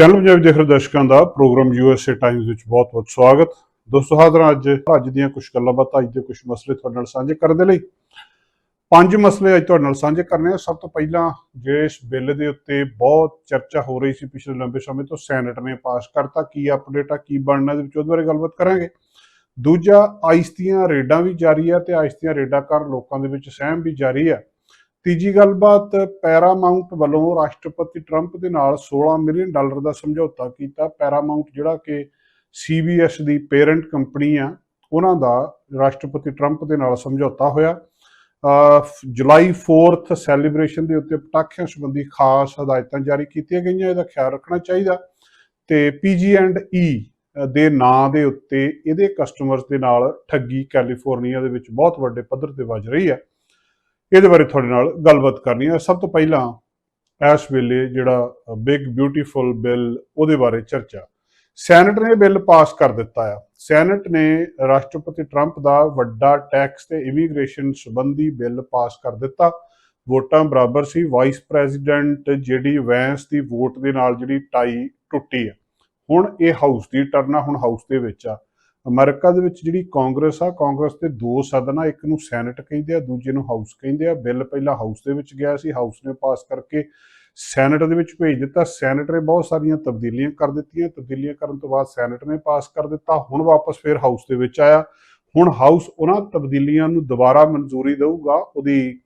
Channel Punjabi ਦੇਖ ਰਹੇ ਦਰਸ਼ਕਾਂ ਦਾ ਪ੍ਰੋਗਰਾਮ ਯੂਐਸਏ ਟਾਈਮਜ਼ ਵਿੱਚ ਬਹੁਤ-ਬਹੁਤ ਸਵਾਗਤ। ਦੋਸਤੋ, ਹਾਜ਼ਰਾਂ ਅੱਜ ਅੱਜ ਦੀਆਂ ਕੁਝ ਗੱਲਾਂ ਬਾਤਾਂ, ਅੱਜ ਦੇ ਕੁਝ ਮਸਲੇ ਤੁਹਾਡੇ ਨਾਲ ਸਾਂਝੇ ਕਰਨ ਦੇ ਲਈ। ਪੰਜ ਮਸਲੇ ਅੱਜ ਤੁਹਾਡੇ ਨਾਲ ਸਾਂਝੇ ਕਰਨੇ ਆ। ਸਭ ਤੋਂ ਪਹਿਲਾਂ ਜੇ ਇਸ ਬਿੱਲ ਦੇ ਉੱਤੇ ਬਹੁਤ ਚਰਚਾ ਹੋ ਰਹੀ ਸੀ ਪਿਛਲੇ ਲੰਬੇ ਸਮੇਂ ਤੋਂ ਸੈਨੇਟ ਨੇ ਪਾਸ ਕਰਤਾ, ਕੀ ਅਪਡੇਟ ਆ, ਕੀ ਬਣਨਾ ਦੇ ਵਿੱਚ ਉਹਦੇ ਬਾਰੇ ਗੱਲਬਾਤ ਕਰਾਂਗੇ। ਦੂਜਾ ਆਇਸ਼ ਦੀਆਂ ਰੇਡਾਂ ਵੀ ਜਾਰੀ ਆ ਤੇ ਆਇਸ਼ ਦੀਆਂ ਰੇਡਾਂ ਕਾਰਨ ਲੋਕਾਂ ਦੇ ਵਿੱਚ ਸਹਿਮ ਵੀ ਜਾਰੀ ਆ। ਤੀਜੀ ਗੱਲਬਾਤ, ਪੈਰਾਮਾਊਂਟ ਵੱਲੋਂ ਰਾਸ਼ਟਰਪਤੀ ਟਰੰਪ ਦੇ ਨਾਲ 16 ਮਿਲੀਅਨ ਡਾਲਰ ਦਾ ਸਮਝੌਤਾ ਕੀਤਾ। ਪੈਰਾਮਾਊਂਟ ਜਿਹੜਾ ਕਿ CBS ਦੀ ਪੇਰੈਂਟ ਕੰਪਨੀ ਆ, ਉਹਨਾਂ ਦਾ ਰਾਸ਼ਟਰਪਤੀ ਟਰੰਪ ਦੇ ਨਾਲ ਸਮਝੌਤਾ ਹੋਇਆ। ਜੁਲਾਈ 4th ਸੈਲੀਬ੍ਰੇਸ਼ਨ ਦੇ ਉੱਤੇ ਪਟਾਖਿਆਂ ਸੰਬੰਧੀ ਖਾਸ ਹਦਾਇਤਾਂ ਜਾਰੀ ਕੀਤੀਆਂ ਗਈਆਂ, ਇਹਦਾ ਖਿਆਲ ਰੱਖਣਾ ਚਾਹੀਦਾ। ਤੇ ਪੀਜੀ ਐਂਡ ਈ ਦੇ ਨਾਂ ਦੇ ਉੱਤੇ ਇਹਦੇ ਕਸਟਮਰਸ ਦੇ ਨਾਲ ਠੱਗੀ ਕੈਲੀਫੋਰਨੀਆ ਦੇ ਵਿੱਚ ਬਹੁਤ ਵੱਡੇ ਪੱਧਰ ਤੇ ਵੱਜ ਰਹੀ ਹੈ ਇਹਦੇ ਬਾਰੇ ਤੁਹਾਡੇ ਨਾਲ ਗੱਲਬਾਤ ਕਰਨੀ ਹੈ। ਸਭ ਤੋਂ ਪਹਿਲਾਂ ਇਸ ਵੇਲੇ ਜਿਹੜਾ ਬਿਗ ਬਿਊਟੀਫੁਲ ਬਿੱਲ ਉਹਦੇ ਬਾਰੇ ਚਰਚਾ। ਸੈਨੇਟ ਨੇ ਬਿੱਲ ਪਾਸ ਕਰ ਦਿੱਤਾ ਆ। ਸੈਨੇਟ ਨੇ ਰਾਸ਼ਟਰਪਤੀ ਟਰੰਪ ਦਾ ਵੱਡਾ ਟੈਕਸ ਤੇ ਇਮੀਗ੍ਰੇਸ਼ਨ ਸੰਬੰਧੀ ਬਿੱਲ ਪਾਸ ਕਰ ਦਿੱਤਾ। ਵੋਟਾਂ ਬਰਾਬਰ ਸੀ। ਵਾਈਸ ਪ੍ਰੈਜ਼ੀਡੈਂਟ ਜਿਹੜੀ ਵੈਂਸ ਦੀ ਵੋਟ ਦੇ ਨਾਲ ਜਿਹੜੀ ਟਾਈ ਟੁੱਟੀ ਆ। ਹੁਣ ਇਹ ਹਾਊਸ ਦੀ ਟਰਨਾ ਹੁਣ ਹਾਊਸ ਦੇ ਵਿੱਚ ਆ। ਅਮਰੀਕਾ ਦੇ ਵਿੱਚ ਜਿਹੜੀ ਕਾਂਗਰਸ ਆ, ਕਾਂਗਰਸ ਦੇ ਦੋ ਸਦਨ ਆ ਇੱਕ ਨੂੰ ਸੈਨੇਟ ਕਹਿੰਦੇ ਆ, ਦੂਜੇ ਨੂੰ ਹਾਊਸ ਕਹਿੰਦੇ ਆ। ਬਿੱਲ ਪਹਿਲਾਂ ਹਾਊਸ ਦੇ ਵਿੱਚ ਗਿਆ ਸੀ, ਹਾਊਸ ਨੇ ਪਾਸ ਕਰਕੇ ਸੈਨੇਟ ਦੇ ਵਿੱਚ ਭੇਜ ਦਿੱਤਾ। ਸੈਨੇਟ ਨੇ ਬਹੁਤ ਸਾਰੀਆਂ ਤਬਦੀਲੀਆਂ ਕਰ ਦਿੱਤੀਆਂ। ਤਬਦੀਲੀਆਂ ਕਰਨ ਤੋਂ ਬਾਅਦ ਸੈਨੇਟ ਨੇ ਪਾਸ ਕਰ ਦਿੱਤਾ। ਹੁਣ ਵਾਪਸ ਫਿਰ ਹਾਊਸ ਦੇ ਵਿੱਚ ਆਇਆ। ਹੁਣ ਹਾਊਸ ਉਹਨਾਂ ਤਬਦੀਲੀਆਂ ਨੂੰ ਦੁਬਾਰਾ ਮਨਜ਼ੂਰੀ ਦੇਊਗਾ, ਉਹਦੀ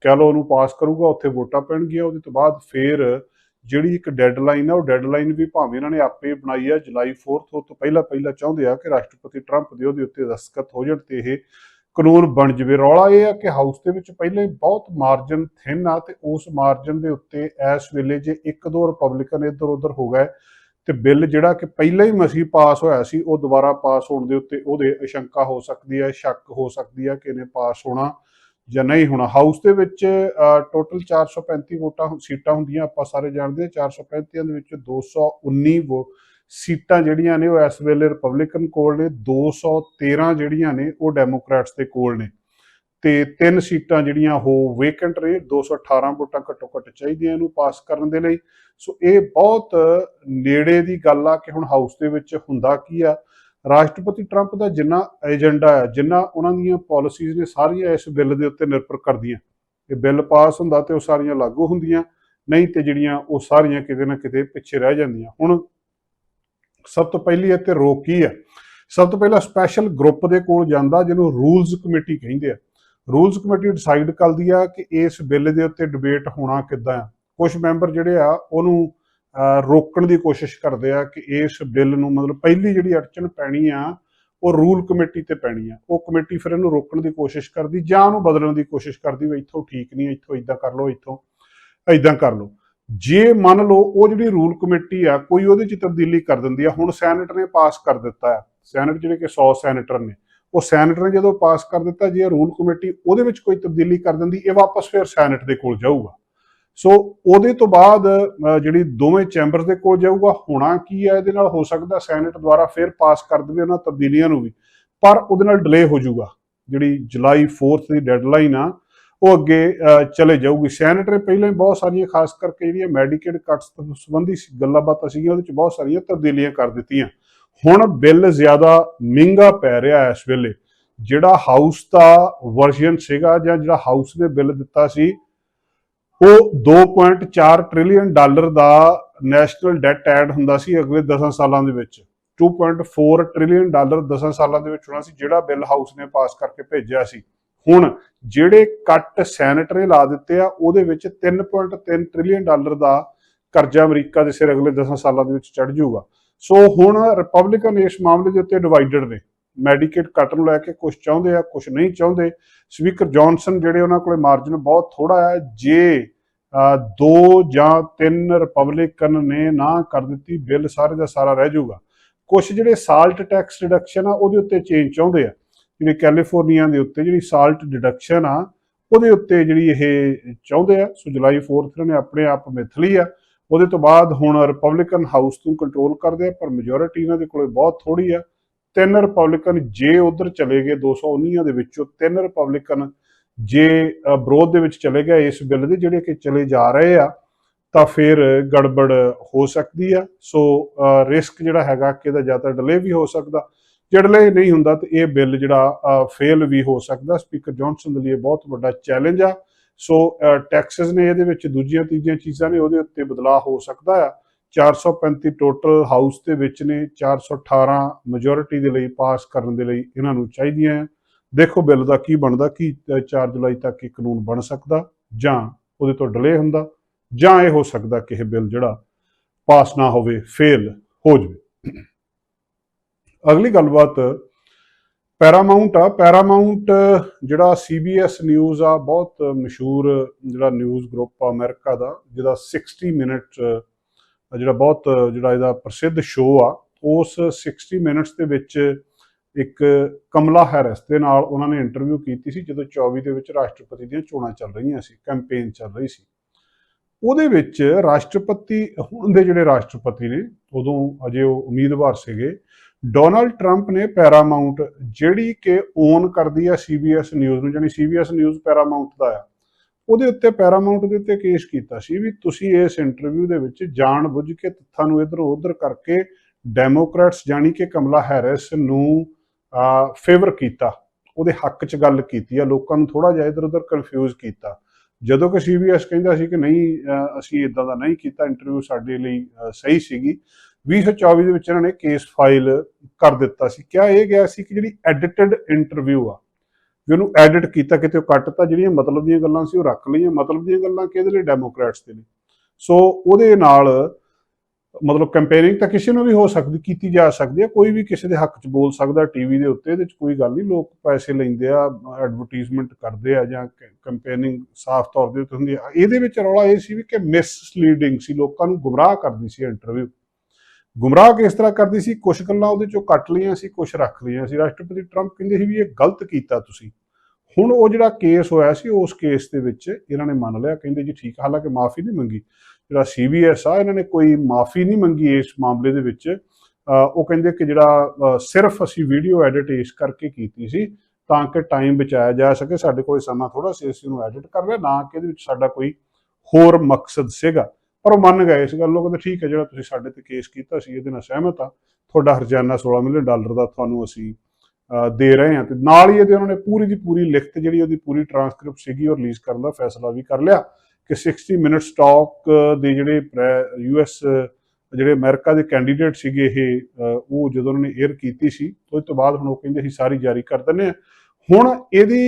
ਕਹਿ ਲਓ ਉਹਨੂੰ ਪਾਸ ਕਰੂਗਾ, ਉੱਥੇ ਵੋਟਾਂ ਪੈਣਗੀਆਂ, ਉਹਦੇ ਤੋਂ ਬਾਅਦ ਫਿਰ ਜਿਹੜੀ ਇੱਕ ਡੈਡਲਾਈਨ ਆ, ਉਹ ਡੈਡਲਾਈਨ ਵੀ ਭਾਵੇਂ ਇਹਨਾਂ ਨੇ ਆਪੇ ਬਣਾਈ ਆ, ਜੁਲਾਈ 4th ਉਹ ਤੋਂ ਪਹਿਲਾਂ ਪਹਿਲਾਂ ਚਾਹੁੰਦੇ ਆ ਕਿ ਰਾਸ਼ਟਰਪਤੀ ਟਰੰਪ ਦੇ ਉਹਦੇ ਉੱਤੇ ਦਸਤਖਤ ਹੋ ਜਾਣ ਤੇ ਇਹ ਕਾਨੂੰਨ ਬਣ ਜਵੇ। ਰੌਲਾ ਇਹ ਆ ਕਿ ਹਾਊਸ ਦੇ ਵਿੱਚ ਪਹਿਲਾਂ ਹੀ ਬਹੁਤ ਮਾਰਜਨ ਥਿਨ ਆ ਤੇ ਉਸ ਮਾਰਜਨ ਦੇ ਉੱਤੇ ਇਸ ਵੇਲੇ ਜੇ ਇੱਕ ਦੋ ਰਿਪਬਲਿਕਨ ਇੱਧਰ ਉੱਧਰ ਹੋ ਗਏ ਤੇ ਬਿੱਲ ਜਿਹੜਾ ਕਿ ਪਹਿਲਾਂ ਹੀ ਮਸੀ ਪਾਸ ਹੋਇਆ ਸੀ, ਉਹ ਦੁਬਾਰਾ ਪਾਸ ਹੋਣ ਦੇ ਉੱਤੇ ਉਹਦੇ ਅਸ਼ੰਕਾ ਹੋ ਸਕਦੀ ਹੈ, ਸ਼ੱਕ ਹੋ ਸਕਦੀ ਹੈ ਕਿ ਇਹਨੇ ਪਾਸ ਹੋਣਾ। ਜਾਂ ਨਹੀਂ ਹੋਣਾ। ਹਾਊਸ ਦੇ ਵਿੱਚ ਟੋਟਲ 435 ਵੋਟਾਂ ਸੀਟਾਂ ਹੁੰਦੀਆਂ, ਆਪਾਂ ਸਾਰੇ ਜਾਣਦੇ ਹਾਂ 435 ਦੇ ਵਿੱਚ 219 ਵੋ, ਸੀਟਾਂ ਜਿਹੜੀਆਂ ਨੇ ਉਹ ਇਸ ਵੇਲੇ ਰਿਪਬਲਿਕਨ ਕੋਲ ਨੇ 213 ਜਿਹੜੀਆਂ ਨੇ ਉਹ ਡੈਮੋਕ੍ਰੈਟਸ ਦੇ ਕੋਲ ਨੇ। ਤੇ ਤਿੰਨ ਸੀਟਾਂ ਜਿਹੜੀਆਂ ਉਹ ਵੇਕੈਂਟ ਨੇ 218 ਵੋਟਾਂ ਘੱਟੋ ਘੱਟ ਚਾਹੀਦੀਆਂ ਇਹਨੂੰ ਪਾਸ ਕਰਨ ਦੇ ਲਈ। ਸੋ ਇਹ ਬਹੁਤ ਨੇੜੇ ਦੀ ਗੱਲ ਆ ਕਿ ਹੁਣ ਹਾਊਸ ਦੇ ਵਿੱਚ ਹੁੰਦਾ ਕੀ ਆ? ਰਾਸ਼ਟਰਪਤੀ ਟਰੰਪ ਦਾ ਜਿੰਨਾ ਏਜੰਡਾ ਹੈ ਜਿੰਨਾ ਉਹਨਾਂ ਦੀਆਂ ਪਾਲਿਸੀਜ਼ ਨੇ ਸਾਰੀਆਂ ਇਸ ਬਿੱਲ ਦੇ ਉੱਤੇ ਨਿਰਭਰ ਕਰਦੀਆਂ। ਇਹ ਬਿੱਲ ਪਾਸ ਹੁੰਦਾ ਤੇ ਉਹ ਸਾਰੀਆਂ ਲਾਗੂ ਹੁੰਦੀਆਂ, ਨਹੀਂ ਤੇ ਜਿਹੜੀਆਂ ਉਹ ਸਾਰੀਆਂ ਕਿਤੇ ਨਾ ਕਿਤੇ ਪਿੱਛੇ ਰਹਿ ਜਾਂਦੀਆਂ। ਹੁਣ ਸਭ ਤੋਂ ਪਹਿਲੀ ਇੱਥੇ ਰੋਕ ਕੀ ਹੈ ਸਭ ਤੋਂ ਪਹਿਲਾਂ ਸਪੈਸ਼ਲ ਗਰੁੱਪ ਦੇ ਕੋਲ ਜਾਂਦਾ ਜਿਹਨੂੰ ਰੂਲਸ ਕਮੇਟੀ ਕਹਿੰਦੇ ਆ। ਰੂਲਸ ਕਮੇਟੀ ਡਿਸਾਈਡ ਕਰਦੀ ਆ ਕਿ ਇਸ ਬਿੱਲ ਦੇ ਉੱਤੇ ਡਿਬੇਟ ਹੋਣਾ ਕਿੱਦਾਂ ਆ। ਕੁਝ ਮੈਂਬਰ ਜਿਹੜੇ ਆ, ਉਹਨੂੰ ਰੋਕਣ ਦੀ ਕੋਸ਼ਿਸ਼ ਕਰਦੇ ਆ ਕਿ ਇਸ ਬਿੱਲ ਨੂੰ ਮਤਲਬ ਪਹਿਲੀ ਜਿਹੜੀ ਅੜਚਨ ਪੈਣੀ ਆ, ਉਹ ਰੂਲ ਕਮੇਟੀ ਤੇ ਪੈਣੀ ਆ। ਉਹ ਕਮੇਟੀ ਫਿਰ ਇਹਨੂੰ ਰੋਕਣ ਦੀ ਕੋਸ਼ਿਸ਼ ਕਰਦੀ, ਜਾਂ ਉਹਨੂੰ ਬਦਲਣ ਦੀ ਕੋਸ਼ਿਸ਼ ਕਰਦੀ ਵੀ ਇੱਥੋਂ ਠੀਕ ਨਹੀਂ, ਇੱਥੋਂ ਇਦਾਂ ਕਰ ਲਓ, ਇੱਥੋਂ ਇਦਾਂ ਕਰ ਲਓ। ਜੇ ਮੰਨ ਲਓ ਉਹ ਜਿਹੜੀ ਰੂਲ ਕਮੇਟੀ ਆ, ਕੋਈ ਉਹਦੇ ਚ ਤਬਦੀਲੀ ਕਰ ਦਿੰਦੀ ਆ, ਹੁਣ ਸੈਨੇਟ ਨੇ ਪਾਸ ਕਰ ਦਿੱਤਾ ਹੈ ਸੈਨੇਟ ਜਿਹੜੇ ਕਿ 100 ਸੈਨੇਟਰ ਨੇ, ਉਹ ਸੈਨੇਟ ਨੇ ਜਦੋਂ ਪਾਸ ਕਰ ਦਿੱਤਾ, ਜੇ ਰੂਲ ਕਮੇਟੀ ਉਹਦੇ ਵਿੱਚ ਕੋਈ ਤਬਦੀਲੀ ਕਰ ਦਿੰਦੀ, ਇਹ ਵਾਪਸ ਫਿਰ ਸੈਨੇਟ ਦੇ ਕੋਲ ਜਾਊਗਾ। ਸੋ ਉਹਦੇ ਤੋਂ ਬਾਅਦ ਜਿਹੜੀ ਦੋਵੇਂ ਚੈਂਬਰਸ ਦੇ ਕੋਲ ਜਾਊਗਾ, ਹੋਣਾ ਕੀ ਹੈ? ਇਹਦੇ ਨਾਲ ਹੋ ਸਕਦਾ ਸੈਨੇਟ ਦੁਆਰਾ ਫਿਰ ਪਾਸ ਕਰ ਦੇਵੇ ਉਹਨਾਂ ਤਬਦੀਲੀਆਂ ਨੂੰ ਵੀ। ਪਰ ਉਹਦੇ ਨਾਲ ਡਿਲੇ ਹੋ ਜਾਊਗਾ। ਜਿਹੜੀ ਜੁਲਾਈ 4th ਦੀ ਡੈਡਲਾਈਨ ਆ, ਉਹ ਅੱਗੇ ਚਲੇ ਜਾਊਗੀ। ਸੈਨੇਟ ਨੇ ਪਹਿਲਾਂ ਹੀ ਬਹੁਤ ਸਾਰੀਆਂ, ਖਾਸ ਕਰਕੇ ਜਿਹੜੀਆਂ ਮੈਡੀਕੇਡ ਕੱਟਸ ਸੰਬੰਧੀ ਗੱਲਾਂ ਬਾਤਾਂ ਸੀਗੀਆਂ, ਉਹਦੇ ਵਿੱਚ ਬਹੁਤ ਸਾਰੀਆਂ ਤਬਦੀਲੀਆਂ ਕਰ ਦਿੱਤੀਆਂ। ਹੁਣ ਬਿੱਲ ਜ਼ਿਆਦਾ ਮਹਿੰਗਾ ਪੈ ਰਿਹਾ ਇਸ ਵੇਲੇ। ਜਿਹੜਾ ਹਾਊਸ ਦਾ ਵਰਜ਼ਨ ਸੀਗਾ ਜਾਂ ਜਿਹੜਾ ਹਾਊਸ ਨੇ ਬਿੱਲ ਦਿੱਤਾ ਸੀ ਉਹ 2.4 ਟ੍ਰਿਲੀਅਨ ਡਾਲਰ ਦਾ ਨੈਸ਼ਨਲ ਡੈਟ ਐਡ ਹੁੰਦਾ ਸੀ ਅਗਲੇ 10 ਸਾਲਾਂ ਦੇ ਵਿੱਚ। 2.4 ਟ੍ਰਿਲੀਅਨ ਡਾਲਰ 10 ਸਾਲਾਂ ਦੇ ਵਿੱਚ ਹੋਣਾ ਸੀ, ਜਿਹੜਾ ਬਿੱਲ ਹਾਊਸ ਨੇ ਪਾਸ ਕਰਕੇ ਭੇਜਿਆ ਸੀ। ਹੁਣ ਜਿਹੜੇ ਕੱਟ ਸੈਨੇਟ ਨੇ ਲਾ ਦਿੱਤੇ ਆ, ਉਹਦੇ ਵਿੱਚ 3.3 ਟ੍ਰਿਲੀਅਨ ਡਾਲਰ ਦਾ ਕਰਜ਼ਾ ਅਮਰੀਕਾ ਦੇ ਸਿਰ ਅਗਲੇ 10 ਸਾਲਾਂ ਦੇ ਵਿੱਚ ਚੜ ਜਾਊਗਾ। ਸੋ ਹੁਣ ਰਿਪਬਲਿਕਨ ਇਸ ਮਾਮਲੇ ਦੇ ਉੱਤੇ ਡਿਵਾਈਡਡ ਨੇ। ਮੈਡੀਕੇਟ ਕੱਟ ਨੂੰ ਲੈ ਕੇ ਕੁਝ ਚਾਹੁੰਦੇ ਆ ਕੁਝ ਨਹੀਂ ਚਾਹੁੰਦੇ। ਸਪੀਕਰ ਜੌਨਸਨ ਜਿਹੜੇ ਉਹਨਾਂ ਕੋਲੇ ਮਾਰਜਨ ਬਹੁਤ ਥੋੜਾ ਹੈ, ਜੇ ਦੋ ਜਾਂ ਤਿੰਨ ਰਿਪਬਲਿਕਨ ਨੇ ਨਾ ਕਰ ਦਿੱਤੀ, ਬਿੱਲ ਸਾਰੇ ਦਾ ਸਾਰਾ ਰਹਿ ਜਾਊਗਾ। ਕੁਝ ਜਿਹੜੇ ਸਾਲਟ ਟੈਕਸ ਰਿਡਕਸ਼ਨ ਆ, ਉਹਦੇ ਉੱਤੇ ਚੇਂਜ ਚਾਹੁੰਦੇ ਆ। ਜਿਹੜੇ ਕੈਲੀਫੋਰਨੀਆ ਦੇ ਉੱਤੇ ਜਿਹੜੀ ਸਾਲਟ ਡਿਡਕਸ਼ਨ ਆ, ਉਹਦੇ ਉੱਤੇ ਜਿਹੜੀ ਇਹ ਚਾਹੁੰਦੇ ਆ, ਸੋ ਜੁਲਾਈ 4th ਨੇ ਆਪਣੇ ਆਪ ਮਿਥ ਲਈ ਆ। ਉਹਦੇ ਤੋਂ ਬਾਅਦ ਹੁਣ ਰਿਪਬਲਿਕਨ ਹਾਊਸ ਨੂੰ ਕੰਟਰੋਲ ਕਰਦੇ ਆ, ਪਰ ਮੈਜੋਰਿਟੀ ਇਹਨਾਂ ਦੇ ਕੋਲੇ ਬਹੁਤ ਥੋੜੀ ਆ। ਤਿੰਨ ਰਿਪਬਲਿਕਨ ਜੇ ਉਧਰ ਚਲੇ ਗਏ 219 ਦੇ ਵਿੱਚੋਂ ਤਿੰਨ ਰਿਪਬਲਿਕਨ ਜੇ ਵਿਰੋਧ ਦੇ ਵਿੱਚ ਚਲੇ ਗਏ, ਇਸ ਬਿੱਲ ਦੇ ਜਿਹੜੇ ਕਿ ਚਲੇ ਜਾ ਰਹੇ ਆ, ਤਾਂ ਫਿਰ ਗੜਬੜ ਹੋ ਸਕਦੀ ਆ। ਸੋ ਰਿਸਕ ਜਿਹੜਾ ਹੈਗਾ ਕਿ ਇਹਦਾ ਜ਼ਿਆਦਾ ਡਿਲੇ ਵੀ ਹੋ ਸਕਦਾ। ਜੇ ਡਿਲੇ ਨਹੀਂ ਹੁੰਦਾ ਤੇ ਇਹ ਬਿੱਲ ਜਿਹੜਾ ਫੇਲ ਵੀ ਹੋ ਸਕਦਾ। ਸਪੀਕਰ ਜੌਨਸਨ ਦੇ ਲਈ ਇਹ ਬਹੁਤ ਵੱਡਾ ਚੈਲੰਜ ਆ। ਸੋ ਟੈਕਸਸ ਨੇ ਇਹਦੇ ਵਿੱਚ ਦੂਜੀਆਂ ਤੀਜੀਆਂ ਚੀਜ਼ਾਂ ਨੇ, ਉਹਦੇ ਉੱਤੇ ਬਦਲਾਅ ਹੋ ਸਕਦਾ ਆ। 435 ਟੋਟਲ ਹਾਊਸ ਦੇ ਵਿੱਚ ਨੇ 418 ਮੈਜੋਰਿਟੀ ਦੇ ਲਈ ਪਾਸ ਕਰਨ ਦੇ ਲਈ ਇਹਨਾਂ ਨੂੰ ਚਾਹੀਦੀਆਂ ਆ ਦੇਖੋ ਬਿੱਲ ਦਾ ਕੀ ਬਣਦਾ, ਕੀ 4 ਜੁਲਾਈ ਤੱਕ ਇਹ ਕਾਨੂੰਨ ਬਣ ਸਕਦਾ ਜਾਂ ਉਹਦੇ ਤੋਂ ਡਿਲੇ ਹੁੰਦਾ ਜਾਂ ਇਹ ਹੋ ਸਕਦਾ ਕਿ ਇਹ ਬਿੱਲ ਜਿਹੜਾ ਪਾਸ ਨਾ ਹੋਵੇ ਫੇਲ ਹੋ ਜਾਵੇ। ਅਗਲੀ ਗੱਲਬਾਤ ਪੈਰਾਮਾਉਂਟ ਆ। ਪੈਰਾਮਾਉਂਟ ਜਿਹੜਾ ਸੀਬੀਐਸ ਨਿਊਜ਼ ਆ, ਬਹੁਤ ਮਸ਼ਹੂਰ ਜਿਹੜਾ ਨਿਊਜ਼ ਗਰੁੱਪ ਆ ਅਮਰੀਕਾ ਦਾ, ਜਿਹਦਾ 60 ਮਿੰਟ ਜਿਹੜਾ ਬਹੁਤ ਜਿਹੜਾ ਇਹਦਾ ਪ੍ਰਸਿੱਧ ਸ਼ੋਅ ਆ, ਉਸ 60 ਮਿੰਟਸ ਦੇ ਵਿੱਚ ਇੱਕ ਕਮਲਾ ਹੈਰਿਸ ਦੇ ਨਾਲ ਉਹਨਾਂ ਨੇ ਇੰਟਰਵਿਊ ਕੀਤੀ ਸੀ, ਜਦੋਂ 24 ਦੇ ਵਿੱਚ ਰਾਸ਼ਟਰਪਤੀ ਦੀਆਂ ਚੋਣਾਂ ਚੱਲ ਰਹੀਆਂ ਸੀ ਕੈਂਪੇਨ ਚੱਲ ਰਹੀ ਸੀ। ਉਹਦੇ ਵਿੱਚ ਰਾਸ਼ਟਰਪਤੀ, ਹੁਣ ਦੇ ਜਿਹੜੇ ਰਾਸ਼ਟਰਪਤੀ ਨੇ, ਉਦੋਂ ਅਜੇ ਉਹ ਉਮੀਦਵਾਰ ਸੀਗੇ ਡੋਨਲਡ ਟਰੰਪ ਨੇ ਪੈਰਾਮਾਉਂਟ ਜਿਹੜੀ ਕਿ ਓਨ ਕਰਦੀ ਆ ਸੀਬੀਐਸ ਨਿਊਜ਼ ਨੂੰ ਜਾਨੀ ਸੀਬੀਐਸ ਨਿਊਜ਼ ਪੈਰਾਮਾਉਂਟ ਦਾ ਆ ਉਹਦੇ ਉੱਤੇ ਪੈਰਾਮਾਉਂਟ ਦੇ ਉੱਤੇ ਕੇਸ ਕੀਤਾ ਸੀ ਵੀ ਤੁਸੀਂ ਇਸ ਇੰਟਰਵਿਊ ਦੇ ਵਿੱਚ ਜਾਣ ਬੁੱਝ ਕੇ ਤੱਥਾਂ ਨੂੰ ਇਧਰੋਂ ਉਧਰ ਕਰਕੇ ਡੈਮੋਕ੍ਰੈਟਸ ਜਾਨੀ ਕਿ ਕਮਲਾ ਹੈਰਿਸ ਨੂੰ ਫੇਵਰ ਕੀਤਾ। ਉਹਦੇ ਹੱਕ 'ਚ ਗੱਲ ਕੀਤੀ ਆ, ਲੋਕਾਂ ਨੂੰ ਥੋੜਾ ਜਿਹਾ ਇਧਰ ਉਧਰ ਕਨਫਿਊਜ਼ ਕੀਤਾ। ਜਦੋਂ ਕਿ ਸੀਬੀਐਸ ਕਹਿੰਦਾ ਸੀ ਕਿ ਨਹੀਂ ਅਸੀਂ ਇਦਾਂ ਦਾ ਨਹੀਂ ਕੀਤਾ ਇੰਟਰਵਿਊ ਸਾਡੇ ਲਈ ਸਹੀ ਸੀਗੀ। 2024 ਦੇ ਵਿੱਚ ਇਹਨਾਂ ਨੇ ਕੇਸ ਫਾਈਲ ਕਰ ਦਿੱਤਾ ਸੀ। ਕਿਹਾ ਇਹ ਗਿਆ ਸੀ ਕਿ ਜਿਹੜੀ ਐਡਿਟਡ ਇੰਟਰਵਿਊ ਆ ਵੀ ਉਹਨੂੰ ਐਡਿਟ ਕੀਤਾ, ਕਿਤੇ ਉਹ ਕੱਟਤਾ, ਜਿਹੜੀਆਂ ਮਤਲਬ ਦੀਆਂ ਗੱਲਾਂ ਸੀ ਉਹ ਰੱਖ ਲਈਆਂ, ਮਤਲਬ ਦੀਆਂ ਗੱਲਾਂ ਕਿਹਦੇ ਲਈ? ਡੈਮੋਕ੍ਰੈਟਸ ਦੇ ਲਈ। ਸੋ ਉਹਦੇ ਨਾਲ ਮਤਲਬ ਕੰਪੇਅਰਿੰਗ ਤਾਂ ਕਿਸੇ ਨੂੰ ਵੀ ਹੋ ਸਕਦੀ, ਕੀਤੀ ਜਾ ਸਕਦੀ ਹੈ, ਕੋਈ ਵੀ ਕਿਸੇ ਦੇ ਹੱਕ 'ਚ ਬੋਲ ਸਕਦਾ ਟੀਵੀ ਦੇ ਉੱਤੇ, ਇਹਦੇ 'ਚ ਕੋਈ ਗੱਲ ਨਹੀਂ, ਲੋਕ ਪੈਸੇ ਲੈਂਦੇ ਆ ਐਡਵਰਟਾਈਜ਼ਮੈਂਟ ਕਰਦੇ ਆ, ਜਾਂ ਕੰਪੇਅਰਿੰਗ ਸਾਫ਼ ਤੌਰ ਦੇ ਉੱਤੇ ਹੁੰਦੀ ਆ। ਇਹਦੇ ਵਿੱਚ ਰੌਲਾ ਇਹ ਸੀ ਵੀ ਕਿ ਮਿਸਲੀਡਿੰਗ ਸੀ, ਲੋਕਾਂ ਨੂੰ ਗੁੰਮਰਾਹ ਕਰਦੀ ਸੀ ਇੰਟਰਵਿਊ ਗੁੰਮਰਾਹ ਕਿਸ ਤਰ੍ਹਾਂ ਕਰਦੀ ਸੀ? ਕੁਝ ਗੱਲਾਂ ਉਹਦੇ ਚੋਂ ਕੱਟ ਲਈਆਂ ਸੀ ਕੁਝ ਰੱਖ ਲਈਆਂ ਸੀ। ਰਾਸ਼ਟਰਪਤੀ ਟਰੰਪ ਕਹਿੰਦੇ ਸੀ ਵੀ ਇਹ ਗਲਤ ਕੀਤਾ ਤੁਸੀਂ। ਹੁਣ ਉਹ ਜਿਹੜਾ ਕੇਸ ਹੋਇਆ ਸੀ, ਉਸ ਕੇਸ ਦੇ ਵਿੱਚ ਇਹਨਾਂ ਨੇ ਮੰਨ ਲਿਆ, ਕਹਿੰਦੇ ਜੀ ਠੀਕ ਹਾਲਾਂਕਿ ਮਾਫੀ ਨਹੀਂ ਮੰਗੀ। ਜਿਹੜਾ ਸੀਬੀਐਸ ਆ, ਇਹਨਾਂ ਨੇ ਕੋਈ ਮਾਫੀ ਨਹੀਂ ਮੰਗੀ ਇਸ ਮਾਮਲੇ ਦੇ ਵਿੱਚ। ਉਹ ਕਹਿੰਦੇ ਕਿ ਜਿਹੜਾ ਸਿਰਫ ਅਸੀਂ ਵੀਡੀਓ ਐਡਿਟ ਇਸ ਕਰਕੇ ਕੀਤੀ ਸੀ ਤਾਂ ਕਿ ਟਾਈਮ ਬਚਾਇਆ ਜਾ ਸਕੇ, ਸਾਡੇ ਕੋਲ ਸਮਾਂ ਥੋੜਾ ਸੀ, ਅਸੀਂ ਉਹਨੂੰ ਐਡਿਟ ਕਰ ਲਿਆ, ਨਾ ਕਿ ਇਹਦੇ ਵਿੱਚ ਸਾਡਾ ਕੋਈ ਹੋਰ ਮਕਸਦ ਸੀਗਾ। ਪਰ ਉਹ ਮੰਨ ਗਏ ਇਸ ਗੱਲ ਨੂੰ ਕਹਿੰਦੇ ਠੀਕ ਹੈ, ਜਿਹੜਾ ਤੁਸੀਂ ਸਾਡੇ ਤੇ ਕੇਸ ਕੀਤਾ ਸੀ, ਇਹਦੇ ਨਾਲ ਸਹਿਮਤ ਆ। ਤੁਹਾਡਾ ਹਰਜਾਨਾ 16 ਮਿਲੀਅਨ ਡਾਲਰ ਦਾ ਤੁਹਾਨੂੰ ਅਸੀਂ ਦੇ ਰਹੇ ਹਾਂ ਤੇ ਨਾਲ ਹੀ ਇਹਦੇ ਉਹਨਾਂ ਨੇ ਪੂਰੀ ਦੀ ਪੂਰੀ ਲਿਖਤ ਜਿਹੜੀ ਉਹਦੀ ਪੂਰੀ ਟਰਾਂਸਕ੍ਰਿਪਟ ਸੀਗੀ, ਉਹ ਰਿਲੀਜ਼ ਕਰਨ ਦਾ ਫੈਸਲਾ ਵੀ ਕਰ ਲਿਆ ਕਿ 60 ਮਿੰਟ ਸਟਾਕ ਦੇ ਜਿਹੜੇ ਯੂਐਸ ਜਿਹੜੇ ਅਮਰੀਕਾ ਦੇ ਕੈਂਡੀਡੇਟ ਸੀਗੇ ਇਹ ਉਹ ਜਦੋਂ ਉਹਨਾਂ ਨੇ 에ਅਰ ਕੀਤੀ ਸੀ ਉਸ ਤੋਂ ਬਾਅਦ ਹੁਣ ਉਹ ਕਹਿੰਦੇ ਅਸੀਂ ਸਾਰੀ ਜਾਰੀ ਕਰ ਦਿੰਦੇ ਆ ਹੁਣ ਇਹਦੀ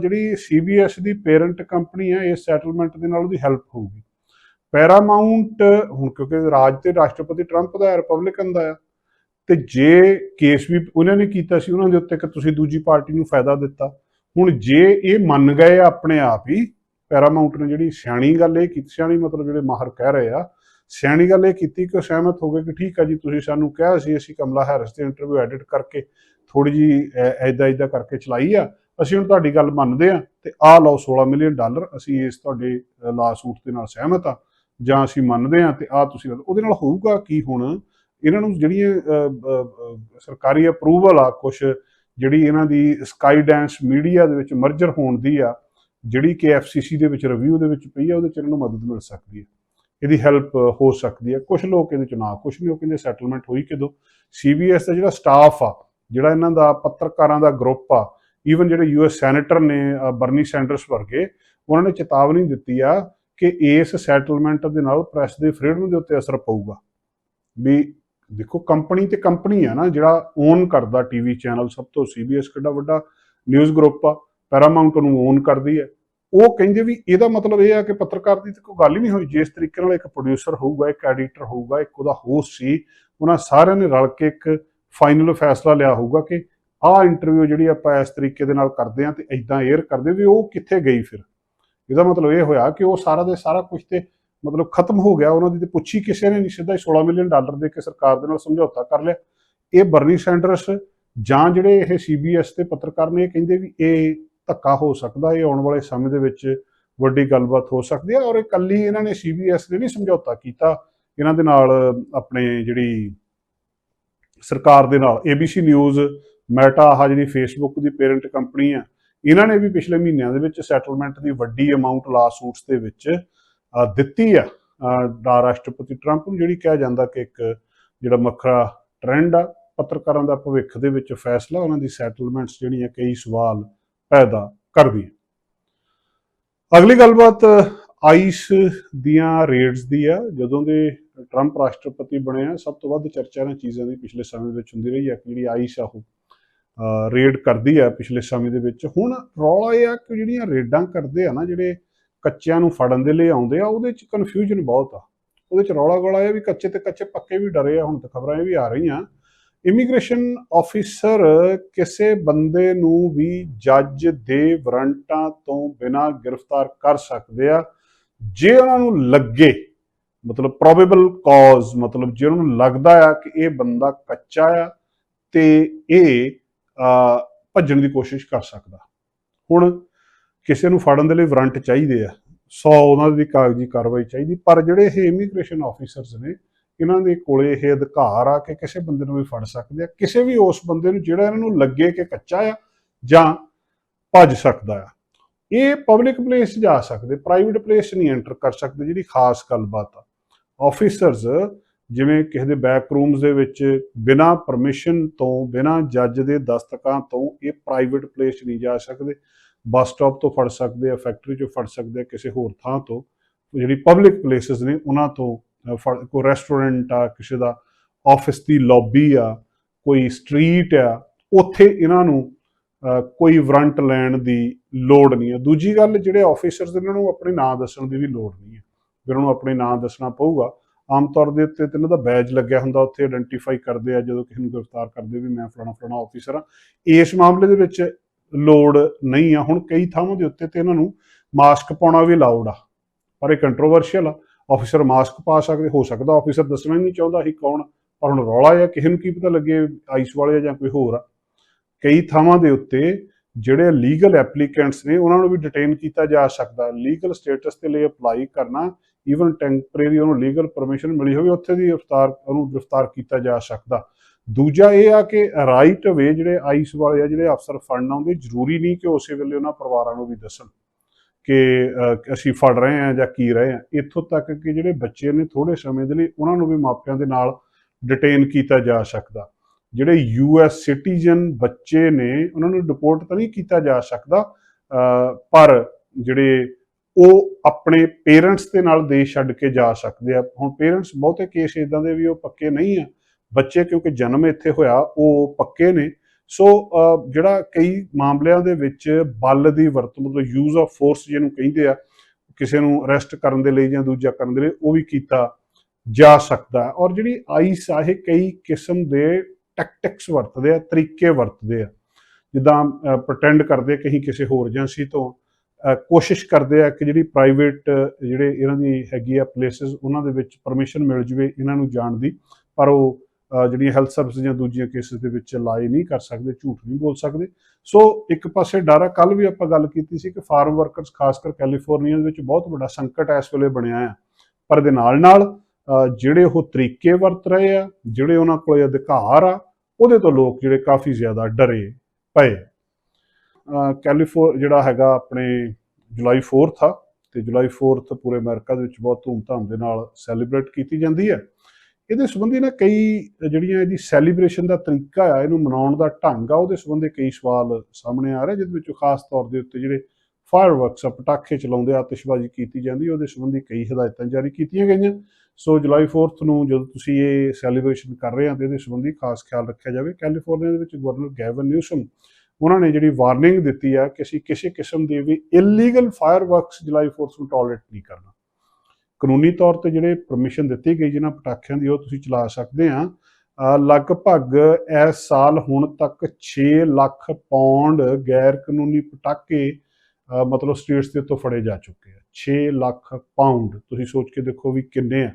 ਜਿਹੜੀ ਸੀਬੀਐਸ ਦੀ ਪੇਰੈਂਟ ਕੰਪਨੀ ਹੈ ਇਸ ਸੈਟਲਮੈਂਟ ਦੇ ਨਾਲ ਉਹਦੀ ਹੈਲਪ ਹੋਊਗੀ। ਪੈਰਾਮਾਉਂਟ ਹੁਣ ਕਿਉਂਕਿ ਰਾਜ ਤੇ ਰਾਸ਼ਟਰਪਤੀ ਟਰੰਪ ਦਾ ਰਿਪਬਲਿਕਨ ਦਾ ਆ ਤੇ ਜੇ ਕੇਸ ਵੀ ਉਹਨਾਂ ਨੇ ਕੀਤਾ ਸੀ, ਉਹਨਾਂ ਦੇ ਉੱਤੇ ਕਿ ਤੁਸੀਂ ਦੂਜੀ ਪਾਰਟੀ ਨੂੰ ਫਾਇਦਾ ਦਿੱਤਾ। ਹੁਣ ਜੇ ਇਹ ਮੰਨ ਗਏ ਆਪਣੇ ਆਪ ਹੀ ਪੈਰਾਮਾਉਂਟ ਨੇ ਜਿਹੜੀ ਸਿਆਣੀ ਗੱਲ ਇਹ ਕੀਤੀ, ਸਿਆਣੀ ਮਤਲਬ ਜਿਹੜੇ ਮਾਹਰ ਕਹਿ ਰਹੇ ਆ, ਸਿਆਣੀ ਗੱਲ ਇਹ ਕੀਤੀ ਕਿ ਸਹਿਮਤ ਹੋ ਗਏ ਕਿ ਠੀਕ ਆ ਜੀ, ਤੁਸੀਂ ਸਾਨੂੰ ਕਿਹਾ ਸੀ, ਅਸੀਂ ਕਮਲਾ ਹੈਰਿਸ ਦੇ ਇੰਟਰਵਿਊ ਐਡਿਟ ਕਰਕੇ ਥੋੜੀ ਜੀ ਐਦਾਂ ਐਦਾਂ ਕਰਕੇ ਚਲਾਈ ਆ, ਅਸੀਂ ਹੁਣ ਤੁਹਾਡੀ ਗੱਲ ਮੰਨਦੇ ਆ, ਤੇ ਆ ਲਓ 16 ਮਿਲੀਅਨ ਡਾਲਰ ਅਸੀਂ ਇਸ ਤੁਹਾਡੇ ਲਾ ਸੂਟ ਦੇ ਨਾਲ ਸਹਿਮਤ ਆ। ਜਾਂ ਅਸੀਂ ਮੰਨਦੇ ਹਾਂ ਤੇ ਆਹ ਤੁਸੀਂ ਉਹਦੇ ਨਾਲ ਹੋਊਗਾ ਕੀ ਹੁਣ? ਇਹਨਾਂ ਨੂੰ ਜਿਹੜੀਆਂ ਸਰਕਾਰੀ ਅਪਰੂਵਲ ਆ ਕੁਝ ਜਿਹੜੀ ਇਹਨਾਂ ਦੀ ਸਕਾਈ ਡੈਂਸ ਮੀਡੀਆ ਦੇ ਵਿੱਚ ਮਰਜਰ ਹੋਣ ਦੀ ਆ, ਜਿਹੜੀ ਕਿ ਐਫਸੀਸੀ ਦੇ ਵਿੱਚ ਰਿਵਿਊ ਦੇ ਵਿੱਚ ਪਈ ਆ, ਉਹਦੇ ਚ ਇਹਨਾਂ ਨੂੰ ਮਦਦ ਮਿਲ ਸਕਦੀ ਹੈ ਇਹਦੀ ਹੈਲਪ ਹੋ ਸਕਦੀ ਹੈ ਕੁਝ ਲੋਕ ਇਹਦੇ ਚ ਨਾ ਕੁਝ ਨਹੀਂ ਉਹ ਕਹਿੰਦੇ ਸੈਟਲਮੈਂਟ ਹੋਈ ਕਿਦੋਂ? ਸੀਬੀਐਸ ਦਾ ਜਿਹੜਾ ਸਟਾਫ ਆ, ਜਿਹੜਾ ਇਹਨਾਂ ਦਾ ਪੱਤਰਕਾਰਾਂ ਦਾ ਗਰੁੱਪ ਆ ਈਵਨ ਜਿਹੜੇ ਯੂਐਸ ਸੈਨੇਟਰ ਨੇ ਬਰਨੀ ਸੈਂਡਰਸ ਵਰਗੇ, ਉਹਨਾਂ ਨੇ ਚੇਤਾਵਨੀ ਦਿੱਤੀ ਆ ਕਿ ਇਸ ਸੈਟਲਮੈਂਟ ਦੇ ਨਾਲ ਪ੍ਰੈਸ ਦੇ ਫਰੀडम ਦੇ ਉੱਤੇ ਅਸਰ ਪਊਗਾ। ਵੀ ਦੇਖੋ ਕੰਪਨੀ ਤੇ ਕੰਪਨੀ ਆ ਨਾ, ਜਿਹੜਾ ਓਨ ਕਰਦਾ ਟੀਵੀ ਚੈਨਲ ਸਭ ਤੋਂ ਸੀਬੀਐਸ ਕਿੰਨਾ ਵੱਡਾ ਨਿਊਜ਼ ਗਰੁੱਪ ਆ ਪੈਰਾਮਾਉਂਟ ਨੂੰ ਓਨ ਕਰਦੀ ਹੈ। ਉਹ ਕਹਿੰਦੇ ਵੀ ਇਹਦਾ ਮਤਲਬ ਇਹ ਆ ਕਿ ਪੱਤਰਕਾਰ ਦੀ ਤਾਂ ਕੋਈ ਗੱਲ ਹੀ ਨਹੀਂ ਹੋਈ, ਜਿਸ ਤਰੀਕੇ ਨਾਲ ਇੱਕ ਪ੍ਰੋਡਿਊਸਰ ਹੋਊਗਾ, ਇੱਕ ਐਡੀਟਰ ਹੋਊਗਾ, ਇੱਕ ਉਹਦਾ ਹੋਸਟ ਸੀ, ਉਹਨਾਂ ਸਾਰਿਆਂ ਨੇ ਰਲ ਕੇ ਇੱਕ ਫਾਈਨਲ ਫੈਸਲਾ ਲਿਆ ਹੋਊਗਾ ਕਿ ਆਹ ਇੰਟਰਵਿਊ ਜਿਹੜੀ ਆਪਾਂ ਇਸ ਤਰੀਕੇ ਦੇ ਨਾਲ ਕਰਦੇ ਆ ਤੇ ਇਦਾਂ 에ਅਰ ਕਰਦੇ ਵੀ ਉਹ ਕਿੱਥੇ ਗਈ ਫਿਰ? ਇਹਦਾ ਮਤਲਬ ਇਹ ਹੋਇਆ ਕਿ ਉਹ ਸਾਰਾ ਦੇ ਸਾਰਾ ਕੁਝ ਤੇ ਮਤਲਬ ਖਤਮ ਹੋ ਗਿਆ। ਉਹਨਾਂ ਦੀ ਤੇ ਪੁੱਛੀ ਕਿਸੇ ਨੇ ਨਹੀਂ ਸਿੱਧਾ 16 ਮਿਲੀਅਨ ਡਾਲਰ ਦੇ ਕੇ ਸਰਕਾਰ ਦੇ ਨਾਲ ਸਮਝੌਤਾ ਕਰ ਲਿਆ। ਇਹ ਬਰਨੀ ਸੈਂਡਰਸ ਜਾਂ ਜਿਹੜੇ ਇਹ ਸੀਬੀਐਸ ਦੇ ਪੱਤਰਕਾਰ ਨੇ, ਇਹ ਕਹਿੰਦੇ ਵੀ ਇਹ ਧੱਕਾ ਹੋ ਸਕਦਾ, ਇਹ ਆਉਣ ਵਾਲੇ ਸਮੇਂ ਦੇ ਵਿੱਚ ਵੱਡੀ ਗੱਲਬਾਤ ਹੋ ਸਕਦੀ ਹੈ ਔਰ ਇਕੱਲੀ ਇਹਨਾਂ ਨੇ ਸੀਬੀਐਸ ਨੇ ਨਹੀਂ ਸਮਝੌਤਾ ਕੀਤਾ। ਇਹਨਾਂ ਦੇ ਨਾਲ ਆਪਣੇ ਜਿਹੜੀ ਸਰਕਾਰ ਦੇ ਨਾਲ, ਏਬੀਸੀ ਨਿਊਜ਼, ਮੈਟਾ ਆ ਜਿਹੜੀ ਫੇਸਬੁੱਕ ਦੀ ਪੇਰੈਂਟ ਕੰਪਨੀ ਆ ਇਹਨਾਂ ਨੇ ਵੀ ਪਿਛਲੇ ਮਹੀਨਿਆਂ ਦੇ ਵਿੱਚ ਸੈਟਲਮੈਂਟ ਦੀ ਵੱਡੀ ਅਮਾਉਂਟ ਲਾ ਸੂਟਸ ਦੇ ਵਿੱਚ ਦਿੱਤੀ ਆ। ਰਾਸ਼ਟਰਪਤੀ ਟਰੰਪ ਨੂੰ ਜਿਹੜੀ ਕਿਹਾ ਜਾਂਦਾ ਕਿ ਇੱਕ ਜਿਹੜਾ ਮੱਖਰਾ ਟ੍ਰੈਂਡ ਆ, ਪੱਤਰਕਾਰਾਂ ਦਾ ਭਵਿੱਖ ਦੇ ਵਿੱਚ ਫੈਸਲਾ, ਉਹਨਾਂ ਦੀ ਸੈਟਲਮੈਂਟਸ ਜਿਹੜੀਆਂ ਕਈ ਸਵਾਲ ਪੈਦਾ ਕਰਦੀ ਅਗਲੀ ਗੱਲਬਾਤ ਆਈਸ ਦੀਆਂ ਰੇਡਸ ਦੀ ਆ। ਜਦੋਂ ਦੇ ਟਰੰਪ ਰਾਸ਼ਟਰਪਤੀ ਬਣਿਆ ਸਭ ਤੋਂ ਵੱਧ ਚਰਚਾ ਇਹਨਾਂ ਚੀਜ਼ਾਂ ਦੀ ਪਿਛਲੇ ਸਮੇਂ ਵਿੱਚ ਹੁੰਦੀ ਰਹੀ ਹੈ ਕਿ ਜਿਹੜੀ ਆਈਸ ਆ, ਉਹ ਰੇਡ ਕਰਦੀ ਆ ਪਿਛਲੇ ਸਮੇਂ ਦੇ ਵਿੱਚ। ਹੁਣ ਰੌਲਾ ਇਹ ਆ ਕਿ ਜਿਹੜੀਆਂ ਰੇਡਾਂ ਕਰਦੇ ਆ ਨਾ, ਜਿਹੜੇ ਕੱਚਿਆਂ ਨੂੰ ਫੜਨ ਦੇ ਲਈ ਆਉਂਦੇ ਆ, ਉਹਦੇ ਚ ਕਨਫਿਊਜ਼ਨ ਬਹੁਤ ਆ। ਉਹਦੇ ਚ ਰੌਲਾ ਗੋਲਾ ਇਹ ਵੀ ਕੱਚੇ ਤੇ ਕੱਚੇ ਪੱਕੇ ਵੀ ਡਰੇ ਆ, ਹੁਣ ਤਾਂ ਖਬਰਾਂ ਇਹ ਵੀ ਆ ਰਹੀਆਂ। ਇਮੀਗ੍ਰੇਸ਼ਨ ਆਫੀਸਰ ਕਿਸੇ ਬੰਦੇ ਨੂੰ ਵੀ ਜੱਜ ਦੇ ਵਾਰੰਟਾਂ ਤੋਂ ਬਿਨਾਂ ਗ੍ਰਿਫਤਾਰ ਕਰ ਸਕਦੇ ਆ, ਜੇ ਉਹਨਾਂ ਨੂੰ ਲੱਗੇ, ਮਤਲਬ ਪ੍ਰੋਬੇਬਲ ਕਾਜ਼ ਮਤਲਬ ਜੇ ਉਹਨਾਂ ਨੂੰ ਲੱਗਦਾ ਆ ਕਿ ਇਹ ਬੰਦਾ ਕੱਚਾ ਆ, ਤੇ ਇਹ ਭੱਜਣ ਦੀ ਕੋਸ਼ਿਸ਼ ਕਰ ਸਕਦਾ। ਹੁਣ ਕਿਸੇ ਨੂੰ ਫੜਨ ਦੇ ਲਈ ਵਾਰੰਟ ਚਾਹੀਦੇ ਆ 100 ਉਹਨਾਂ ਦੀ ਕਾਗਜ਼ੀ ਕਾਰਵਾਈ ਚਾਹੀਦੀ, ਪਰ ਜਿਹੜੇ ਇਹ ਇਮੀਗ੍ਰੇਸ਼ਨ ਆਫੀਸਰਸ ਨੇ, ਇਹਨਾਂ ਦੇ ਕੋਲੇ ਇਹ ਅਧਿਕਾਰ ਆ ਕਿ ਕਿਸੇ ਬੰਦੇ ਨੂੰ ਵੀ ਫੜ ਸਕਦੇ ਆ, ਕਿਸੇ ਵੀ ਉਸ ਬੰਦੇ ਨੂੰ ਜਿਹੜਾ ਇਹਨਾਂ ਨੂੰ ਲੱਗੇ ਕਿ ਕੱਚਾ ਆ ਜਾਂ ਭੱਜ ਸਕਦਾ ਆ। ਇਹ ਪਬਲਿਕ ਪਲੇਸ ਜਾ ਸਕਦੇ ਪ੍ਰਾਈਵੇਟ ਪਲੇਸ ਨਹੀਂ ਐਂਟਰ ਕਰ ਸਕਦੇ, ਜਿਹੜੀ ਖਾਸ ਗੱਲਬਾਤ ਆ। ਆਫੀਸਰਸ ਜਿਵੇਂ ਕਿਸੇ ਦੇ ਬੈਕ ਰੂਮਸ ਦੇ ਵਿੱਚ ਬਿਨਾਂ ਪਰਮਿਸ਼ਨ ਤੋਂ, ਬਿਨਾਂ ਜੱਜ ਦੇ ਦਸਤਕਾਂ ਤੋਂ ਇਹ ਪ੍ਰਾਈਵੇਟ ਪਲੇਸ ਨਹੀਂ ਜਾ ਸਕਦੇ। ਬੱਸ ਸਟਾਪ ਤੋਂ ਫੜ ਸਕਦੇ ਆ ਫੈਕਟਰੀ ਚੋਂ ਫੜ ਸਕਦੇ ਆ, ਕਿਸੇ ਹੋਰ ਥਾਂ ਤੋਂ। ਜਿਹੜੀ ਪਬਲਿਕ ਪਲੇਸਸ ਨੇ, ਉਹਨਾਂ ਤੋਂ ਫੜ, ਕੋਈ ਰੈਸਟੋਰੈਂਟ ਆ, ਕਿਸੇ ਦਾ ਆਫਿਸ ਦੀ ਲੌਬੀ ਆ, ਕੋਈ ਸਟਰੀਟ ਆ, ਉੱਥੇ ਇਹਨਾਂ ਨੂੰ ਕੋਈ ਵਰੰਟ ਲੈਣ ਦੀ ਲੋੜ ਨਹੀਂ ਹੈ ਦੂਜੀ ਗੱਲ, ਜਿਹੜੇ ਆਫੀਸਰਸ ਇਹਨਾਂ ਨੂੰ ਆਪਣੇ ਨਾਂ ਦੱਸਣ ਦੀ ਵੀ ਲੋੜ ਨਹੀਂ ਹੈ ਵੀ ਉਹਨਾਂ ਨੂੰ ਆਪਣੇ ਨਾਂ ਦੱਸਣਾ ਪਊਗਾ। ਆਮ ਤੌਰ ਦੇ ਉੱਤੇ ਤੇ ਇਹਨਾਂ ਦਾ ਬੈਜ ਲੱਗਿਆ ਹੁੰਦਾ, ਉੱਥੇ ਆਇਡੈਂਟੀਫਾਈ ਕਰਦੇ ਆ, ਜਦੋਂ ਕਿਸੇ ਨੂੰ ਗ੍ਰਿਫਤਾਰ ਕਰਦੇ ਵੀ ਮੈਂ ਫਲਾਣਾ ਫਲਾਣਾ ਆਫੀਸਰ ਆ। ਇਸ ਮਾਮਲੇ ਦੇ ਵਿੱਚ ਲੋੜ ਨਹੀਂ ਆ। ਹੁਣ ਕਈ ਥਾਵਾਂ ਦੇ ਉੱਤੇ ਤੇ ਇਹਨਾਂ ਨੂੰ ਮਾਸਕ ਪਾਉਣਾ ਵੀ ਅਲਾਉਡ ਆ। ਪਰ ਇਹ ਕੰਟਰੋਵਰਸ਼ੀਅਲ ਆ। ਆਫੀਸਰ ਮਾਸਕ ਪਾ ਸਕਦੇ, ਹੋ ਸਕਦਾ ਆਫੀਸਰ ਦੱਸਣਾ ਨਹੀਂ ਚਾਹੁੰਦਾ ਸੀ ਕੌਣ, ਪਰ ਹੁਣ ਰੌਲਾ ਆ, ਕਿਸੇ ਨੂੰ ਕੀ ਪਤਾ ਲੱਗੇ ਆਈਸ ਵਾਲੇ ਜਾਂ ਕੋਈ ਹੋਰ ਆ। ਕਈ ਥਾਵਾਂ ਦੇ ਉੱਤੇ ਜਿਹੜੇ ਲੀਗਲ ਐਪਲੀਕੈਂਟਸ ਨੇ, ਉਹਨਾਂ ਨੂੰ ਵੀ ਡਿਟੇਨ ਕੀਤਾ ਜਾ ਸਕਦਾ। ਲੀਗਲ ਸਟੇਟਸ ਦੇ ਲਈ ਅਪਲਾਈ ਕਰਨਾ ਈਵਨ ਟੈਂਪਰੇਰੀ ਉਹਨੂੰ ਲੀਗਲ ਪਰਮਿਸ਼ਨ ਮਿਲੀ ਹੋਵੇ ਉੱਥੇ ਦੀ ਗ੍ਰਿਫਤਾਰ ਉਹਨੂੰ ਗ੍ਰਿਫਤਾਰ ਕੀਤਾ ਜਾ ਸਕਦਾ। ਦੂਜਾ ਇਹ ਆ ਕਿ ਰਾਈਟ ਵੇ ਜਿਹੜੇ ਆਈਸ ਵਾਲੇ ਆ ਜਿਹੜੇ ਅਫਸਰ ਫੜਨ ਆਉਂਦੇ ਜ਼ਰੂਰੀ ਨਹੀਂ ਕਿ ਉਸੇ ਵੇਲੇ ਉਹਨਾਂ ਪਰਿਵਾਰਾਂ ਨੂੰ ਵੀ ਦੱਸਣ ਕਿ ਅਸੀਂ ਫੜ ਰਹੇ ਆ ਜਾਂ ਕੀ ਰਹੇ ਆ ਇੱਥੋਂ ਤੱਕ ਕਿ ਜਿਹੜੇ ਬੱਚੇ ਨੇ ਥੋੜੇ ਸਮੇਂ ਦੇ ਲਈ ਉਹਨਾਂ ਨੂੰ ਵੀ ਮਾਪਿਆਂ ਦੇ ਨਾਲ ਡਿਟੇਨ ਕੀਤਾ ਜਾ ਸਕਦਾ। ਜਿਹੜੇ ਯੂ ਐਸ ਸਿਟੀਜ਼ਨ ਬੱਚੇ ਨੇ ਉਹਨਾਂ ਨੂੰ ਡਿਪੋਰਟ ਤਾਂ ਨਹੀਂ ਕੀਤਾ ਜਾ ਸਕਦਾ ਅਹ, ਪਰ ਜਿਹੜੇ ਉਹ ਆਪਣੇ ਪੇਰੈਂਟਸ ਦੇ ਨਾਲ ਦੇਸ਼ ਛੱਡ ਕੇ ਜਾ ਸਕਦੇ ਆ। ਹੁਣ ਪੇਰੈਂਟਸ ਬਹੁਤੇ ਕੇਸ ਇਦਾਂ ਦੇ ਵੀ ਉਹ ਪੱਕੇ ਨਹੀਂ ਆ। ਬੱਚੇ ਕਿਉਂਕਿ ਜਨਮ ਇੱਥੇ ਹੋਇਆ, ਉਹ ਪੱਕੇ ਨੇ। ਸੋ ਜਿਹੜਾ ਕਈ ਮਾਮਲਿਆਂ ਦੇ ਵਿੱਚ ਬਲ ਦੀ ਵਰਤੋਂ, ਮਤਲਬ ਯੂਜ਼ ਆਫ ਫੋਰਸ ਜਿਹਨੂੰ ਕਹਿੰਦੇ ਆ, ਕਿਸੇ ਨੂੰ ਅਰੈਸਟ ਕਰਨ ਦੇ ਲਈ ਜਾਂ ਦੂਜਾ ਕਰਨ ਦੇ ਲਈ, ਉਹ ਵੀ ਕੀਤਾ ਜਾ ਸਕਦਾ। ਔਰ ਜਿਹੜੀ ਆਈਸ ਆ, ਇਹ ਕਈ ਕਿਸਮ ਦੇ ਟੈਕਟਿਕਸ ਵਰਤਦੇ ਆ, ਤਰੀਕੇ ਵਰਤਦੇ ਆ। ਜਿੱਦਾਂ ਪ੍ਰਟੈਂਡ ਕਰਦੇ ਕਿ ਅਸੀਂ ਕਿਸੇ ਹੋਰ ਏਜੰਸੀ ਤੋਂ ਕੋਸ਼ਿਸ਼ ਕਰਦੇ ਆ ਕਿ ਜਿਹੜੀ ਪ੍ਰਾਈਵੇਟ ਜਿਹੜੇ ਇਹਨਾਂ ਦੀ ਹੈਗੀ ਆ ਪਲੇਸਸ ਉਹਨਾਂ ਦੇ ਵਿੱਚ ਪਰਮਿਸ਼ਨ ਮਿਲ ਜਵੇ ਇਹਨਾਂ ਨੂੰ ਜਾਣ ਦੀ, ਪਰ ਉਹ ਜਿਹੜੀਆਂ ਹੈਲਥ ਸਰਵਿਸ ਜਾਂ ਦੂਜੀਆਂ ਕੇਸਿਸ ਦੇ ਵਿੱਚ ਲਾਈ ਨਹੀਂ ਕਰ ਸਕਦੇ, ਝੂਠ ਨਹੀਂ ਬੋਲ ਸਕਦੇ। ਸੋ ਇੱਕ ਪਾਸੇ ਡਰ ਆ ਕੱਲ ਵੀ ਆਪਾਂ ਗੱਲ ਕੀਤੀ ਸੀ ਕਿ ਫਾਰਮ ਵਰਕਰਸ ਖਾਸ ਕਰ ਕੈਲੀਫੋਰਨੀਆ ਦੇ ਵਿੱਚ ਬਹੁਤ ਵੱਡਾ ਸੰਕਟ ਇਸ ਵੇਲੇ ਬਣਿਆ ਆ। ਪਰ ਦੇ ਨਾਲ ਨਾਲ ਜਿਹੜੇ ਉਹ ਤਰੀਕੇ ਵਰਤ ਰਹੇ ਆ, ਜਿਹੜੇ ਉਹਨਾਂ ਕੋਲੇ ਅਧਿਕਾਰ ਆ, ਉਹਦੇ ਤੋਂ ਲੋਕ ਜਿਹੜੇ ਕਾਫੀ ਜ਼ਿਆਦਾ ਡਰੇ ਪਏ। ਕੈਲੀਫੋਰ, ਜਿਹੜਾ ਹੈਗਾ ਆਪਣੇ ਜੁਲਾਈ 4th ਆ, ਤੇ ਜੁਲਾਈ 4th ਪੂਰੇ ਅਮਰੀਕਾ ਦੇ ਵਿੱਚ ਬਹੁਤ ਧੂਮਧਾਮ ਦੇ ਨਾਲ ਸੈਲੀਬ੍ਰੇਟ ਕੀਤੀ ਜਾਂਦੀ ਹੈ। ਇਹਦੇ ਸੰਬੰਧੀ ਨਾ ਕਈ ਜਿਹੜੀਆਂ ਇਹਦੀ ਸੈਲੀਬ੍ਰੇਸ਼ਨ ਦਾ ਤਰੀਕਾ ਆ, ਇਹਨੂੰ ਮਨਾਉਣ ਦਾ ਢੰਗ ਆ, ਉਹਦੇ ਸੰਬੰਧੀ ਕਈ ਸਵਾਲ ਸਾਹਮਣੇ ਆ ਰਹੇ, ਜਿਹਦੇ ਵਿੱਚ ਖਾਸ ਤੌਰ ਦੇ ਉੱਤੇ ਜਿਹੜੇ ਫਾਇਰਵਰਕਸ ਆ ਪਟਾਕੇ ਚਲਾਉਂਦੇ, ਆਤਿਸ਼ਬਾਜ਼ੀ ਕੀਤੀ ਜਾਂਦੀ, ਉਹਦੇ ਸੰਬੰਧੀ ਕਈ ਹਦਾਇਤਾਂ ਜਾਰੀ ਕੀਤੀਆਂ ਗਈਆਂ। ਸੋ ਜੁਲਾਈ 4th ਨੂੰ ਜਦੋਂ ਤੁਸੀਂ ਇਹ ਸੈਲੀਬ੍ਰੇਸ਼ਨ ਕਰ ਰਹੇ ਆ, ਤੇ ਇਹਦੇ ਸੰਬੰਧੀ ਖਾਸ ਖਿਆਲ ਰੱਖਿਆ ਜਾਵੇ। ਕੈਲੀਫੋਰਨੀਆ ਦੇ ਵਿੱਚ ਗਵਰਨਰ ਗੈਵਨ ਨਿਊਸਮ ਉਹਨਾਂ ਨੇ ਜਿਹੜੀ ਵਾਰਨਿੰਗ ਦਿੱਤੀ ਆ ਕਿ ਅਸੀਂ ਕਿਸੇ ਕਿਸਮ ਦੇ ਵੀ ਇਲੀਗਲ ਫਾਇਰਵਰਕਸ ਜੁਲਾਈ 4th ਨੂੰ ਟੋਲਰੇਟ ਨਹੀਂ ਕਰਨਾ। ਕਾਨੂੰਨੀ ਤੌਰ ਤੇ ਜਿਹੜੇ ਪਰਮਿਸ਼ਨ ਦਿੱਤੀ ਗਈ ਜਿਹਨਾਂ ਪਟਾਕਿਆਂ ਦੀ, ਉਹ ਤੁਸੀਂ ਚਲਾ ਸਕਦੇ ਆ। ਲਗਭਗ ਇਸ ਸਾਲ ਹੁਣ ਤੱਕ 6 ਲੱਖ ਪੌਂਡ ਗੈਰ ਕਾਨੂੰਨੀ ਪਟਾਕੇ ਮਤਲਬ ਸਟੇਟਸ ਦੇ ਉੱਤੋਂ ਫੜੇ ਜਾ ਚੁੱਕੇ ਆ। 6 ਲੱਖ ਪਾਉਂਡ ਤੁਸੀਂ ਸੋਚ ਕੇ ਦੇਖੋ ਵੀ ਕਿੰਨੇ ਆ।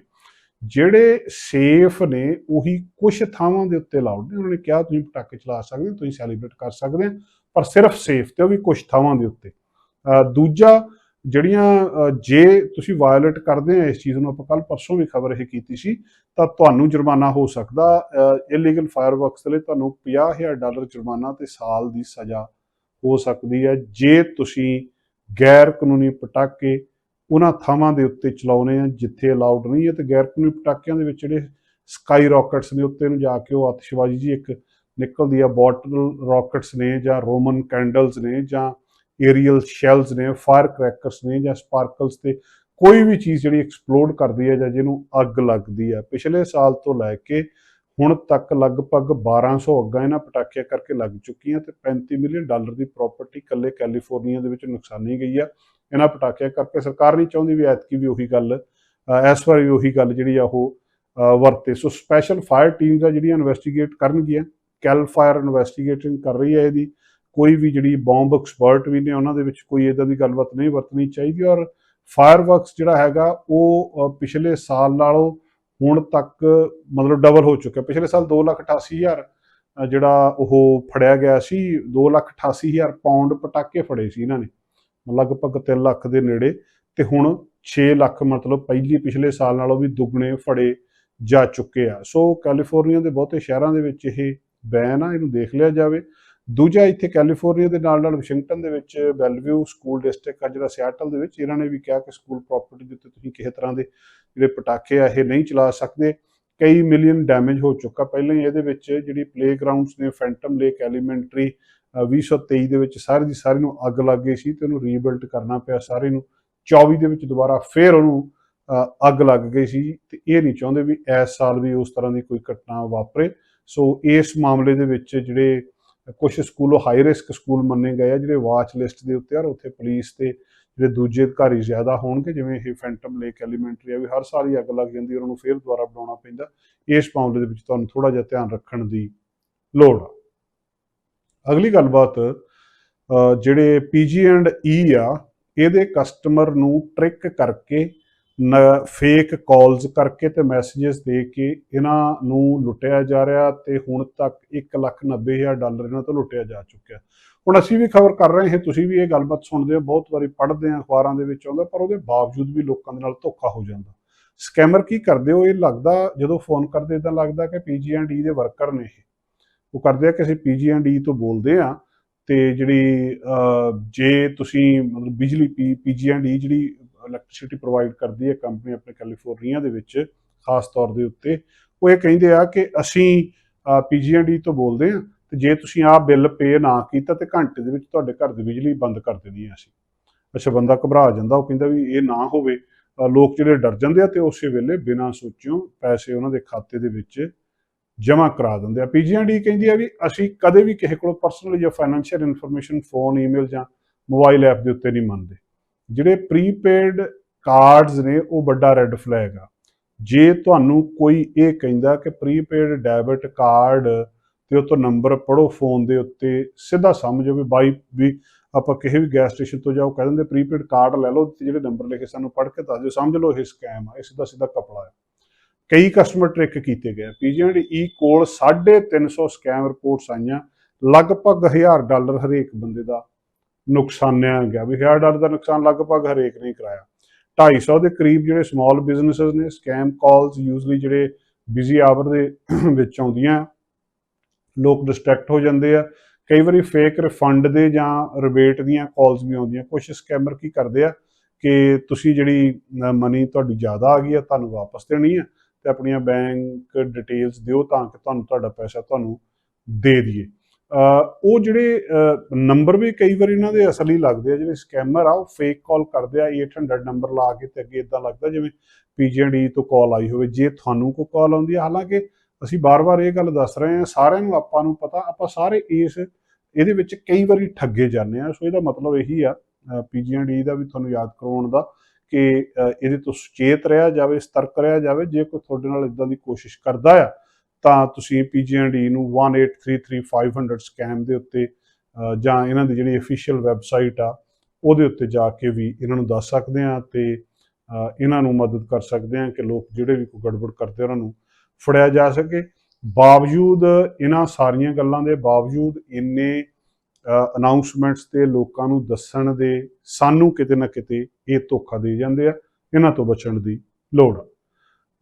ਜਿਹੜੇ ਸੇਫ ਨੇ ਉਹੀ ਕੁਝ ਥਾਵਾਂ ਦੇ ਉੱਤੇ ਲਾਉਡ ਨੇ। ਉਹਨਾਂ ਨੇ ਕਿਹਾ, ਤੁਸੀਂ ਪਟਾਕੇ ਚਲਾ ਸਕਦੇ ਹੋ, ਤੁਸੀਂ ਸੈਲੀਬ੍ਰੇਟ ਕਰ ਸਕਦੇ ਹੋ, ਪਰ ਸਿਰਫ ਸੇਫ ਤੇ ਉਹ ਵੀ ਕੁਝ ਥਾਵਾਂ ਦੇ ਉੱਤੇ। ਦੂਜਾ, ਜਿਹੜੀਆਂ ਜੇ ਤੁਸੀਂ ਵਾਇਓਲੇਟ ਕਰਦੇ ਆ ਇਸ ਚੀਜ਼ ਨੂੰ ਆਪਾਂ ਕੱਲ ਪਰਸੋਂ ਵੀ ਖਬਰ ਇਹ ਕੀਤੀ ਸੀ, ਤਾਂ ਤੁਹਾਨੂੰ ਜੁਰਮਾਨਾ ਹੋ ਸਕਦਾ ਇਲੀਗਲ ਫਾਇਰਵਰਕਸ ਦੇ ਲਈ ਤੁਹਾਨੂੰ 50000 ਡਾਲਰ ਜੁਰਮਾਨਾ ਤੇ ਸਾਲ ਦੀ ਸਜ਼ਾ ਹੋ ਸਕਦੀ ਹੈ। ਜੇ ਤੁਸੀਂ ਗੈਰ ਕਾਨੂੰਨੀ ਪਟਾਕੇ ਉਹਨਾਂ ਥਾਵਾਂ ਦੇ ਉੱਤੇ ਚਲਾਉਣੇ ਆ, ਜਿੱਥੇ ਅਲਾਉਡ ਨਹੀਂ ਹੈ ਤੇ ਗੈਰ ਕਾਨੂੰਨੀ ਪਟਾਕਿਆਂ ਦੇ ਵਿੱਚ ਜਿਹੜੇ ਸਕਾਈ ਰਾਕਟਸ ਨੇ ਉੱਤੇ ਨੂੰ ਜਾ ਕੇ ਉਹ ਆਤਿਸ਼ਬਾਜ਼ੀ ਜੀ ਇੱਕ ਨਿਕਲਦੀ ਆ ਬੋਟਲ ਰਾਕਟਸ ਨੇ ਜਾਂ ਰੋਮਨ ਕੈਂਡਲਸ ਨੇ ਜਾਂ ਏਰੀਅਲ ਸ਼ੈਲਸ ਨੇ ਫਾਇਰ ਕਰੈਕਰਸ ਨੇ ਜਾਂ ਸਪਾਰਕਲਸ ਤੇ ਕੋਈ ਵੀ ਚੀਜ਼ ਜਿਹੜੀ ਐਕਸਪਲੋਡ ਕਰਦੀ ਹੈ ਜਾਂ ਜਿਹਨੂੰ ਅੱਗ ਲੱਗਦੀ ਹੈ ਪਿਛਲੇ ਸਾਲ ਤੋਂ ਲੈ ਕੇ ਹੁਣ ਤੱਕ ਲਗਭਗ 1200 ਅੱਗਾਂ ਇਹਨਾਂ ਪਟਾਕਿਆਂ ਕਰਕੇ ਲੱਗ ਚੁੱਕੀਆਂ ਤੇ 35 ਮਿਲੀਅਨ ਡਾਲਰ ਦੀ ਪ੍ਰਾਪਰਟੀ ਕੱਲੇ ਕੈਲੀਫੋਰਨੀਆ ਦੇ ਵਿੱਚ ਨੁਕਸਾਨੀ ਗਈ ਆ। ਇਹਨਾਂ ਪਟਾਕਿਆਂ ਕਰਕੇ ਸਰਕਾਰ ਨਹੀਂ ਚਾਹੁੰਦੀ ਵੀ ਐਤਕੀ ਵੀ ਉਹੀ ਗੱਲ ਇਸ ਵਾਰ ਵੀ ਉਹੀ ਗੱਲ ਜਿਹੜੀ ਆ ਉਹ ਵਰਤੇ। ਸੋ ਸਪੈਸ਼ਲ ਫਾਇਰ ਟੀਮਸ ਆ ਜਿਹੜੀਆਂ ਇਨਵੈਸਟੀਗੇਟ ਕਰਨਗੀਆਂ ਕੈਲ ਫਾਇਰ ਇਨਵੈਸਟੀਗੇਟਿੰਗ ਕਰ ਰਹੀ ਹੈ ਇਹਦੀ। ਕੋਈ ਵੀ ਜਿਹੜੀ ਬੰਬ ਐਕਸਪਰਟ ਵੀ ਨੇ ਉਹਨਾਂ ਦੇ ਵਿੱਚ ਕੋਈ ਇਦਾਂ ਦੀ ਗੱਲਬਾਤ ਨਹੀਂ ਵਰਤਣੀ ਚਾਹੀਦੀ ਔਰ ਫਾਇਰ ਵਰਕਸ ਜਿਹੜਾ ਹੈਗਾ ਉਹ ਪਿਛਲੇ ਸਾਲ ਨਾਲੋਂ ਹੁਣ ਤੱਕ ਮਤਲਬ ਡਬਲ ਹੋ ਚੁੱਕਿਆ। ਪਿਛਲੇ ਸਾਲ 288000 ਅ, ਜਿਹੜਾ ਉਹ ਫੜਿਆ ਗਿਆ ਸੀ 288000 ਪਾਉਂਡ ਪਟਾਕੇ ਫੜੇ ਸੀ ਇਹਨਾਂ ਨੇ। ਲਗਭਗ 3 ਲੱਖ ਦੇ ਨੇੜੇ ਤੇ ਹੁਣ 6 ਲੱਖ ਮਤਲਬ ਪਹਿਲੀ ਪਿਛਲੇ ਸਾਲ ਨਾਲੋਂ ਵੀ ਦੁੱਗਣੇ ਫੜੇ ਜਾ ਚੁੱਕੇ ਆ। ਸੋ ਕੈਲੀਫੋਰਨੀਆ ਦੇ ਬਹੁਤੇ ਸ਼ਹਿਰਾਂ ਦੇ ਵਿੱਚ ਇਹ ਬੈਨ ਆ, ਇਹਨੂੰ ਦੇਖ ਲਿਆ ਜਾਵੇ। ਦੂਜਾ ਇੱਥੇ ਕੈਲੀਫੋਰਨੀਆ ਦੇ ਨਾਲ ਨਾਲ ਵਾਸ਼ਿੰਗਟਨ ਦੇ ਵਿੱਚ ਬੈਲਵਿਊ ਸਕੂਲ ਡਿਸਟ੍ਰਿਕਟ ਆ, ਜਿਹੜਾ ਸਿਆਟਲ ਦੇ ਵਿੱਚ। ਇਹਨਾਂ ਨੇ ਵੀ ਕਿਹਾ ਕਿ ਸਕੂਲ ਪ੍ਰਾਪਰਟੀ ਦੇ ਉੱਤੇ ਤੁਸੀਂ ਕਿਸੇ ਤਰ੍ਹਾਂ ਦੇ ਜਿਹੜੇ ਪਟਾਕੇ ਆ, ਇਹ ਨਹੀਂ ਚਲਾ ਸਕਦੇ। ਕਈ ਮਿਲੀਅਨ ਡੈਮੇਜ ਹੋ ਚੁੱਕਾ। ਪਹਿਲਾਂ ਹੀ ਇਹਦੇ ਵਿੱਚ ਜਿਹੜੀ ਪਲੇਗਰਾਉਂਡਸ ਨੇ ਫੈਂਟਮ ਲੇਕ ਐਲੀਮੈਂਟਰੀ 2023 ਦੇ ਵਿੱਚ ਸਾਰੀ ਦੀ ਸਾਰੀ ਨੂੰ ਅੱਗ ਲੱਗ ਗਈ ਸੀ ਤੇ ਉਹਨੂੰ ਰੀਬਿਲਡ ਕਰਨਾ ਪਿਆ। ਸਾਰੇ ਨੂੰ 24 ਦੇ ਵਿੱਚ ਦੁਬਾਰਾ ਫੇਰ ਉਹਨੂੰ ਅੱਗ ਲੱਗ ਗਈ ਸੀ। ਤੇ ਇਹ ਨਹੀਂ ਚਾਹੁੰਦੇ ਵੀ ਇਸ ਸਾਲ ਵੀ ਉਸ ਤਰ੍ਹਾਂ ਦੀ ਕੋਈ ਘਟਨਾ ਵਾਪਰੇ। ਸੋ ਇਸ ਮਾਮਲੇ ਦੇ ਵਿੱਚ ਜਿਹੜੇ ਕੁਝ ਸਕੂਲ ਹਾਈ ਰਿਸਕ ਸਕੂਲ ਮੰਨੇ ਗਏ ਆ, ਜਿਹੜੇ ਵਾਚ ਲਿਸਟ ਦੇ ਉੱਤੇ ਆ, ਔਰ ਉੱਥੇ ਪੁਲਿਸ ਤੇ ਜਿਹੜੇ ਦੂਜੇ ਅਧਿਕਾਰੀ ਜ਼ਿਆਦਾ ਹੋਣਗੇ, ਜਿਵੇਂ ਇਹ ਫੈਂਟਮ ਲੇਕ ਐਲੀਮੈਂਟਰੀ ਆ, ਵੀ ਹਰ ਸਾਲ ਹੀ ਅੱਗ ਲੱਗ ਜਾਂਦੀ ਉਹਨਾਂ ਨੂੰ ਫੇਰ ਦੁਬਾਰਾ ਬਣਾਉਣਾ ਪੈਂਦਾ। ਇਸ ਮਾਮਲੇ ਦੇ ਵਿੱਚ ਤੁਹਾਨੂੰ ਥੋੜਾ ਜਿਹਾ ਧਿਆਨ ਰੱਖਣ ਦੀ ਲੋੜ ਆ। ਅਗਲੀ ਗੱਲਬਾਤ ਜਿਹੜੇ ਪੀਜੀ ਐਂਡ ਈ ਆ, ਇਹਦੇ ਕਸਟਮਰ ਨੂੰ ਟ੍ਰਿਕ ਕਰਕੇ ਫੇਕ ਕਾਲਸ ਕਰਕੇ ਤੇ ਮੈਸੇजेस ਦੇ ਕੇ ਇਹਨਾਂ ਨੂੰ ਲੁੱਟਿਆ ਜਾ ਰਿਹਾ ਤੇ ਹੁਣ ਤੱਕ 190000 ਡਾਲਰ ਇਹਨਾਂ ਤੋਂ ਲੁੱਟਿਆ ਜਾ ਚੁੱਕਿਆ। ਹੁਣ ਅਸੀਂ ਵੀ ਖਬਰ ਕਰ ਰਹੇ ਹਾਂ, ਤੁਸੀਂ ਵੀ ਇਹ ਗੱਲਬਾਤ ਸੁਣਦੇ ਹੋ, ਬਹੁਤ ਵਾਰੀ ਪੜ੍ਹਦੇ ਆ ਅਖਬਾਰਾਂ ਦੇ ਵਿੱਚ ਆਉਂਦਾ, ਪਰ ਉਹਦੇ ਬਾਵਜੂਦ ਵੀ ਲੋਕਾਂ ਦੇ ਨਾਲ ਧੋਖਾ ਹੋ ਜਾਂਦਾ। ਸਕੈਮਰ ਕੀ ਕਰਦੇ ਹੋ? ਇਹ ਲੱਗਦਾ ਜਦੋਂ ਫੋਨ ਕਰਦੇ ਇਦਾਂ ਲੱਗਦਾ ਕਿ ਪੀਜੀ ਐਂਡ ਈ ਦੇ ਵਰਕਰ ਨੇ ਇਹ। ਉਹ ਕਰਦੇ ਆ ਕਿ ਅਸੀਂ ਪੀਜੀ ਤੋਂ ਬੋਲਦੇ ਆ ਤੇ ਜਿਹੜੀ ਜੇ ਤੁਸੀਂ ਮਤਲਬ ਬਿਜਲੀ ਪੀਜੀ ਐਂਡ ਈ ਜਿਹੜੀ ਇਲੈਕਟ੍ਰਿਸਿਟੀ ਪ੍ਰੋਵਾਈਡ ਕਰਦੀ ਹੈ ਕੰਪਨੀ ਆਪਣੇ ਕੈਲੀਫੋਰਨੀਆ ਦੇ ਵਿੱਚ, ਖਾਸ ਤੌਰ ਦੇ ਉੱਤੇ, ਉਹ ਇਹ ਕਹਿੰਦੇ ਆ ਕਿ ਅਸੀਂ ਪੀਜੀ ਐਂਡ ਈ ਤੋਂ ਬੋਲਦੇ ਆ ਤੇ ਜੇ ਤੁਸੀਂ ਆਹ ਬਿੱਲ ਪੇ ਨਾ ਕੀਤਾ ਤੇ ਘੰਟੇ ਦੇ ਵਿੱਚ ਤੁਹਾਡੇ ਘਰ ਦੀ ਬਿਜਲੀ ਬੰਦ ਕਰ ਦੇਣੀ ਹੈ ਅਸੀਂ। ਅੱਛਾ, ਬੰਦਾ ਘਬਰਾ ਜਾਂਦਾ, ਉਹ ਕਹਿੰਦਾ ਵੀ ਇਹ ਨਾ ਹੋਵੇ ਲੋਕ ਜਿਹੜੇ ਡਰ ਜਾਂਦੇ ਆ ਤੇ ਉਸੇ ਵੇਲੇ ਬਿਨਾਂ ਸੋਚਿਓ ਪੈਸੇ ਉਹਨਾਂ ਦੇ ਖਾਤੇ ਦੇ ਵਿੱਚ ਜਮ੍ਹਾਂ ਕਰਾ ਦਿੰਦੇ ਆ। ਪੀਜੀਐਨਡੀ ਕਹਿੰਦੀ ਆ ਵੀ ਅਸੀਂ ਕਦੇ ਵੀ ਕਿਸੇ ਕੋਲੋਂ ਪਰਸਨਲ ਜਾਂ ਫਾਈਨੈਂਸ਼ੀਅਲ ਇਨਫੋਰਮੇਸ਼ਨ ਫੋਨ ਈਮੇਲ ਜਾਂ ਮੋਬਾਈਲ ਐਪ ਦੇ ਉੱਤੇ ਨਹੀਂ ਮੰਨਦੇ। ਜਿਹੜੇ ਪ੍ਰੀਪੇਡ ਕਾਰਡਸ ਨੇ, ਉਹ ਵੱਡਾ ਰੈੱਡ ਫਲੈਗ ਆ। ਜੇ ਤੁਹਾਨੂੰ ਕੋਈ ਇਹ ਕਹਿੰਦਾ ਕਿ ਪ੍ਰੀਪੇਡ ਡੈਬਿਟ ਕਾਰਡ ਤੇ ਉਹ ਤੋਂ ਨੰਬਰ ਪੜੋ ਫੋਨ ਦੇ ਉੱਤੇ, ਸਿੱਧਾ ਸਮਝੋ ਵੀ ਬਾਈ ਵੀ ਆਪਾਂ ਕਿਸੇ ਵੀ ਗੈਸ ਸਟੇਸ਼ਨ ਤੋਂ ਜਾਓ ਕਹਿ ਦਿੰਦੇ ਪ੍ਰੀਪੇਡ ਕਾਰਡ ਲੈ ਲਓ, ਤੇ ਜਿਹੜੇ ਨੰਬਰ ਲਿਖੇ ਸਾਨੂੰ ਪੜ੍ਹ ਕੇ ਦੱਸ ਦਿਓ, ਸਮਝ ਲਓ ਇਹ ਸਕੈਮ ਆ, ਇਹ ਸਿੱਧਾ ਸਿੱਧਾ ਕਪੜਾ ਹੈ ਕਈ ਕਸਟਮਰ ਟ੍ਰਿਕ ਕੀਤੇ ਗਏ ਪੀਜੀਐਨਡੀ ਈ ਕੋਲ 350 ਸਕੈਮ ਰਿਪੋਰਟਸ ਆਈਆਂ, ਲਗਭਗ 1000 ਡਾਲਰ ਹਰੇਕ ਬੰਦੇ ਦਾ ਨੁਕਸਾਨਿਆ ਗਿਆ। ਵੀ 1000 ਡਾਲਰ ਦਾ ਨੁਕਸਾਨ ਲਗਭਗ ਹਰੇਕ ਨੇ ਕਰਾਇਆ। 250 ਦੇ ਕਰੀਬ ਜਿਹੜੇ ਸਮਾਲ ਬਿਜ਼ਨੈਸਸ ਨੇ ਸਕੈਮ ਕਾਲਸ ਯੂਜ਼ਲੀ ਜਿਹੜੇ ਬਿਜ਼ੀ ਆਵਰ ਦੇ ਵਿੱਚ ਆਉਂਦੀਆਂ ਲੋਕ ਡਿਸਟਰੈਕਟ ਹੋ ਜਾਂਦੇ ਆ। ਕਈ ਵਾਰੀ ਫੇਕ ਰਿਫੰਡ ਦੇ ਜਾਂ ਰਿਬੇਟ ਦੀਆਂ ਕਾਲਸ ਵੀ ਆਉਂਦੀਆਂ। ਕੁਝ ਸਕੈਮਰ ਕੀ ਕਰਦੇ ਆ ਕਿ ਤੁਸੀਂ ਜਿਹੜੀ ਮਨੀ ਤੁਹਾਡੀ ਜ਼ਿਆਦਾ ਆ ਗਈ ਆ, ਤੁਹਾਨੂੰ ਵਾਪਸ ਦੇਣੀ ਆ ਤੇ ਆਪਣੀਆਂ ਬੈਂਕ ਡਿਟੇਲਸ ਦਿਓ ਤਾਂ ਕਿ ਤੁਹਾਨੂੰ ਤੁਹਾਡਾ ਪੈਸਾ ਤੁਹਾਨੂੰ ਦੇ ਦਈਏ। ਉਹ ਜਿਹੜੇ ਨੰਬਰ ਵੀ ਕਈ ਵਾਰ ਇਹਨਾਂ ਦੇ ਅਸਲੀ ਲੱਗਦੇ ਆ। ਜਿਹੜੇ ਸਕੈਮਰ ਆ, ਉਹ ਫੇਕ ਕਾਲ ਕਰਦੇ ਆ। 800 ਨੰਬਰ ਲਾ ਕੇ ਤੇ ਅੱਗੇ ਇਦਾਂ ਲੱਗਦਾ ਜਿਵੇਂ ਪੀਜੀਡੀ ਤੋਂ ਕਾਲ ਆਈ ਹੋਵੇ। ਜੇ ਤੁਹਾਨੂੰ ਕੋਈ ਕਾਲ ਆਉਂਦੀ ਹੈ ਹਾਲਾਂਕਿ ਅਸੀਂ ਬਾਰ-ਬਾਰ ਇਹ ਗੱਲ ਦੱਸ ਰਹੇ ਹਾਂ, ਸਾਰਿਆਂ ਨੂੰ ਆਪਾਂ ਨੂੰ ਪਤਾ, ਆਪਾਂ ਸਾਰੇ ਇਸ ਇਹਦੇ ਵਿੱਚ ਕਈ ਵਾਰੀ ਠੱਗੇ ਜਾਂਦੇ ਆ ਸੋ ਇਹਦਾ ਮਤਲਬ ਇਹੀ ਆ ਪੀਜੀਡੀ ਦਾ ਵੀ ਤੁਹਾਨੂੰ ਯਾਦ ਕਰਵਾਉਣ ਦਾ ਕਿ ਇਹਦੇ ਤੋਂ ਸੁਚੇਤ ਰਿਹਾ ਜਾਵੇ, ਸਤਰਕ ਰਿਹਾ ਜਾਵੇ। ਜੇ ਕੋਈ ਤੁਹਾਡੇ ਨਾਲ ਇਦਾਂ ਦੀ ਕੋਸ਼ਿਸ਼ ਕਰਦਾ ਆ, ਤਾਂ ਤੁਸੀਂ ਪੀਜੀਡੀ ਨੂੰ 1833500 ਸਕੈਮ ਦੇ ਉੱਤੇ ਜਾਂ ਇਹਨਾਂ ਦੀ ਜਿਹੜੀ ਅਫੀਸ਼ੀਅਲ ਵੈਬਸਾਈਟ ਆ, ਉਹਦੇ ਉੱਤੇ ਜਾ ਕੇ ਵੀ ਇਹਨਾਂ ਨੂੰ ਦੱਸ ਸਕਦੇ ਆ ਤੇ ਇਹਨਾਂ ਨੂੰ ਮਦਦ ਕਰ ਸਕਦੇ ਆ ਕਿ ਲੋਕ ਜਿਹੜੇ ਵੀ ਕੋਈ ਗੜਬੜ ਕਰਦੇ ਉਹਨਾਂ ਨੂੰ ਫੜਿਆ ਜਾ ਸਕੇ। ਬਾਵਜੂਦ ਇਹਨਾਂ ਸਾਰੀਆਂ ਗੱਲਾਂ ਦੇ ਬਾਵਜੂਦ ਇੰਨੇ ਅਨਾਉਂਸਮੈਂਟਸ ਤੇ ਲੋਕਾਂ ਨੂੰ ਦੱਸਣ ਦੇ ਸਾਨੂੰ ਕਿਤੇ ਨਾ ਕਿਤੇ ਇਹ ਧੋਖਾ ਦੇ ਜਾਂਦੇ ਆ। ਇਹਨਾਂ ਤੋਂ ਬਚਣ ਦੀ ਲੋੜ ਆ।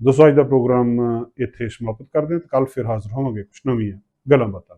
ਦੋਸਤੋ ਅੱਜ ਦਾ ਪ੍ਰੋਗਰਾਮ ਇੱਥੇ ਸਮਾਪਤ ਕਰਦੇ ਹਾਂ ਤੇ ਕੱਲ ਫਿਰ ਹਾਜ਼ਰ ਹੋਵਾਂਗੇ ਕੁਝ ਨਵੀਆਂ ਗੱਲਾਂ ਬਾਤਾਂ